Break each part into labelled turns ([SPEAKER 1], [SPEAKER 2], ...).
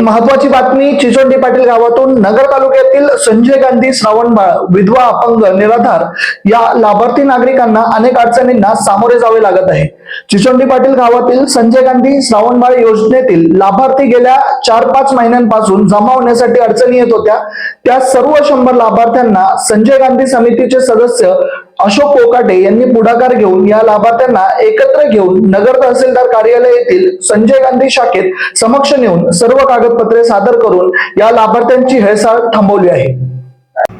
[SPEAKER 1] महत्वाची बातमी चिचोंडी पाटील गावातून नगर तालुक्यातील संजय गांधी श्रावणबाळ विधवा अपंग निराधार या लाभार्थी नागरिकांना अनेक अडचणींना सामोरे जावे लागत आहे. चिचोंडी पाटील गावातील संजय गांधी श्रावणबाळ योजनेतील लाभार्थी गेल्या चार पाच महिन्यांपासून जमा होण्यासाठी अडचणी येत होत्या. त्या सर्व शंभर लाभार्थ्यांना संजय गांधी समितीचे सदस्य अशोक कोकाटे यांनी पुढाकार घेऊन या लाभार्थ्यांना एकत्र घेऊन नगर तहसीलदार कार्यालय येथील संजय गांधी शाखेत समक्ष नेऊन सर्व कागदपत्रे सादर करून या लाभार्थ्यांची हेळसाळ थांबवली आहे.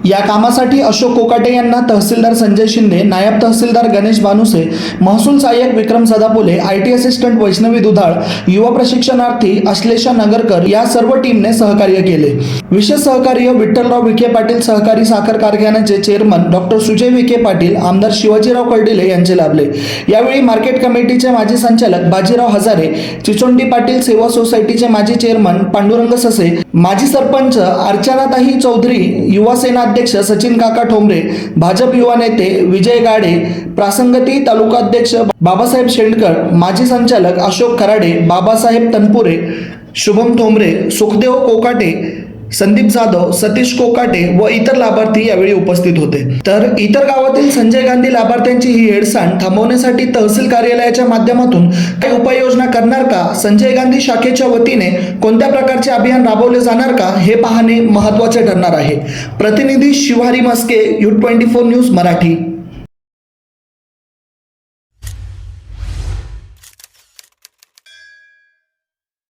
[SPEAKER 1] या कामासाठी अशोक कोकाटे यांना तहसीलदार संजय शिंदे नायब तहसीलदार गणेश भानुसे महसूल सहाय्यक Vikram Sadapole I T assistant Vaishnavi Dudhal युवा प्रशिक्षणार्थी अश्लेषा नगरकर या सर्व टीमने सहकार्य केले. विशेष सहकार्य विठ्ठलराव विखे पाटील सहकारी साखर कारखान्याचे चेअरमन डॉक्टर सुजय विखे पाटील आमदार शिवाजीराव कर्डिले यांचे लाभले. यावेळी मार्केट कमिटीचे माजी संचालक बाजीराव हजारे चिचोंडी पाटील सेवा सोसायटीचे माजी चेअरमन पांडुरंग ससे माजी सरपंच अर्चनाताई चौधरी युवा सेना अध्यक्ष सचिन काका ठोंबरे भाजप युवा नेते विजय गाडे प्रासंगती तालुकाध्यक्ष बाबासाहेब शेंडकर माजी संचालक अशोक खराडे बाबासाहेब तनपुरे शुभम ठोंबरे सुखदेव कोकाटे संदीप जाधव सतीश कोकाटे व इतर लाभार्थी यावेळी उपस्थित होते. तर इतर गावातील संजय गांधी लाभार्थ्यांची ही हेडसाण थांबवण्यासाठी तहसील कार्यालयाच्या माध्यमातून काही उपाययोजना करणार का? संजय गांधी शाखेच्या वतीने कोणत्या प्रकारचे अभियान राबवले जाणार का? हे पाहणे महत्त्वाचे ठरणार आहे. प्रतिनिधी Shivari Maske U twenty four news Marathi.